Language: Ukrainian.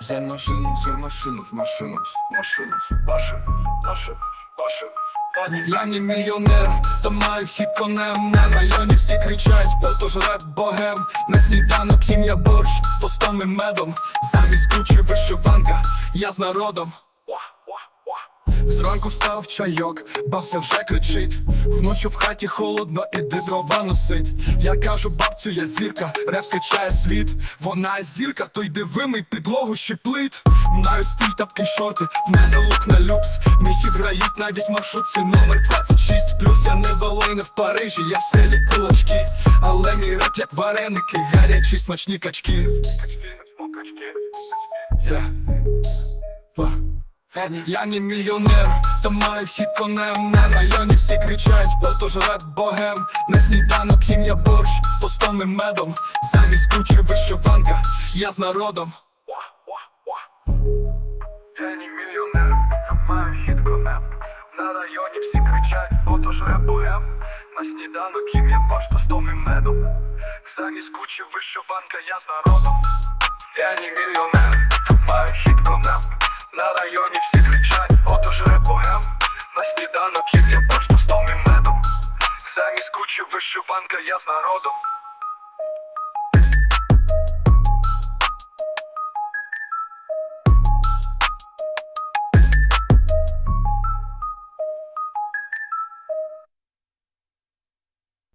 За машину, за машину, в машину, в машину, Машин, машин, машин Я не мільйонер, та маю хід конем. На районі всі кричать, отож реп богем. На сніданок їм я борщ з тостом і медом. Замість кучі вишиванка, я з народом Зранку встав чайок, бабця вже кричить. Вночі в хаті холодно, іди дрова носить. Я кажу, бабцю, я зірка, реп качає світ. Вона зірка, то йди вимий підлогу щеплит Маю стиль тапки шорти, в мене лук на люкс. Мій хід навіть маршрутці номер 26 Плюс я не в не в Парижі, я в селі кулачки. Але мій реп як вареники, гарячі смачні качки. Покачки Я не мільйонер, та маю хід конем На районі всі кричать, отож реп богем. На сніданок їм я борщ з тостом і медом. Замість кучі вишиванка, я з народом. Я не мільйонер, я маю хід конем На районі всі кричать, отож реп богем. На сніданок їм я борщ з тостом і медом. Замість кучі вишиванка, я з народом. Я не мільйонер, маю хід районі всі кричать, отож репогем На сніданок я борщ з і медом. Замість кучі вишиванка, я з народом